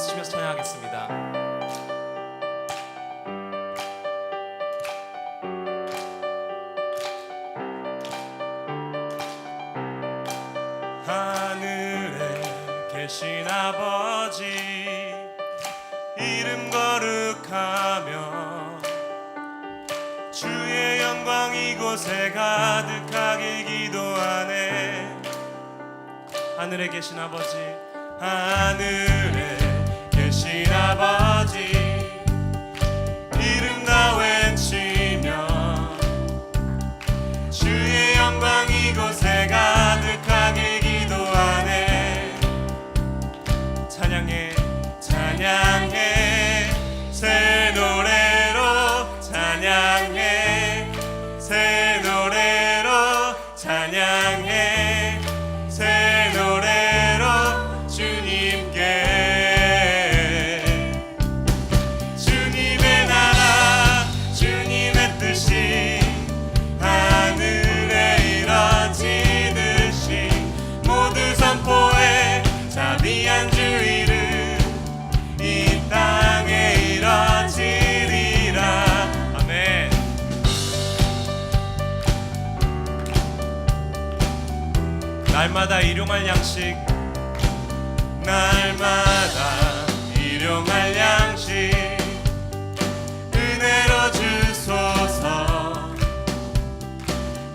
박수 치면서 찬양하겠습니다. 하늘에 계신 아버지 이름 거룩하며 주의 영광 이곳에 가득하길 기도하네 하늘에 계신 아버지 하늘에 일용할 양식. 날마다 일용할 양식. 은혜로 주소서.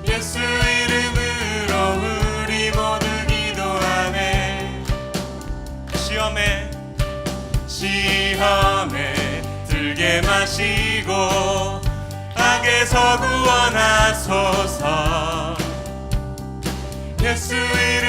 예수 이름으로 우리 모두 기도하네. 시험에 시험에 들게 마시고 악에서 구원하소서. 예수 이름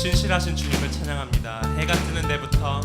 신실하신 주님을 찬양합니다. 해가 뜨는 데부터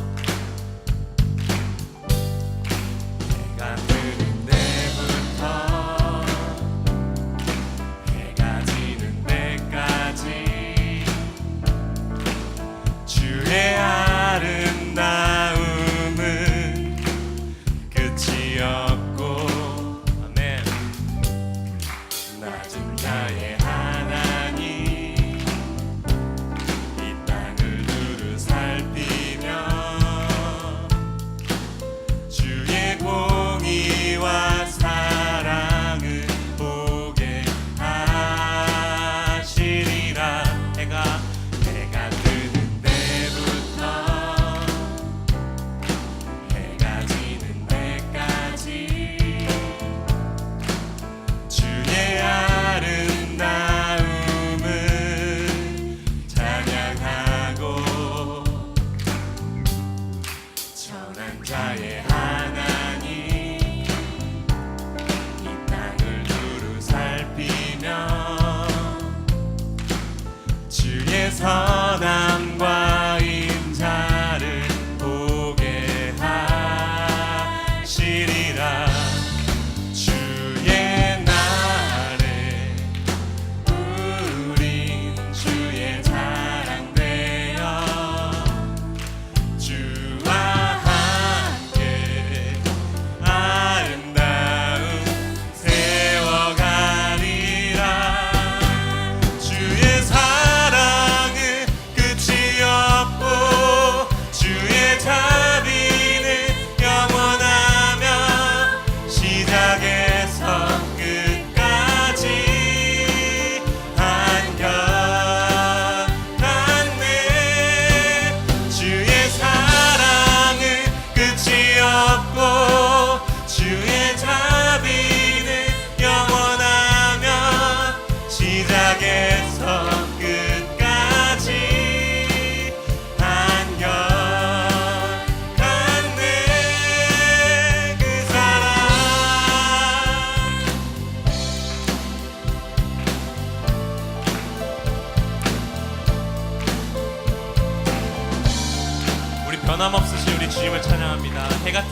주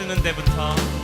뜨는 데부터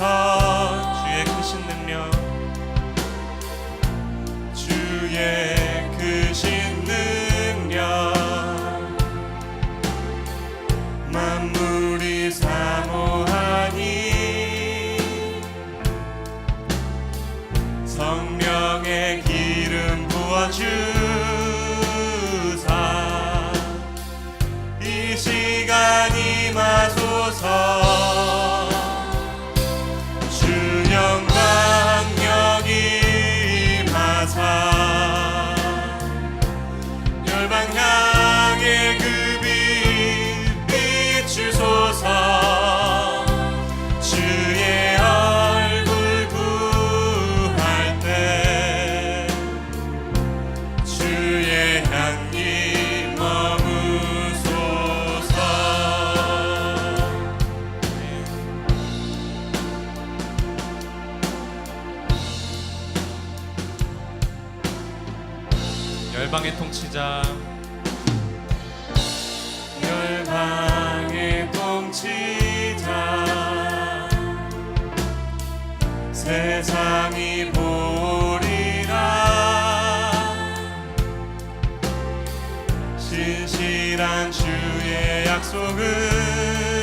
감사 주의 크신 능력. 주의 크신 능력. 만물이 사모하니 성령의 기름 부어주사. 이 시간이 마소서. 진실한 주의 약속은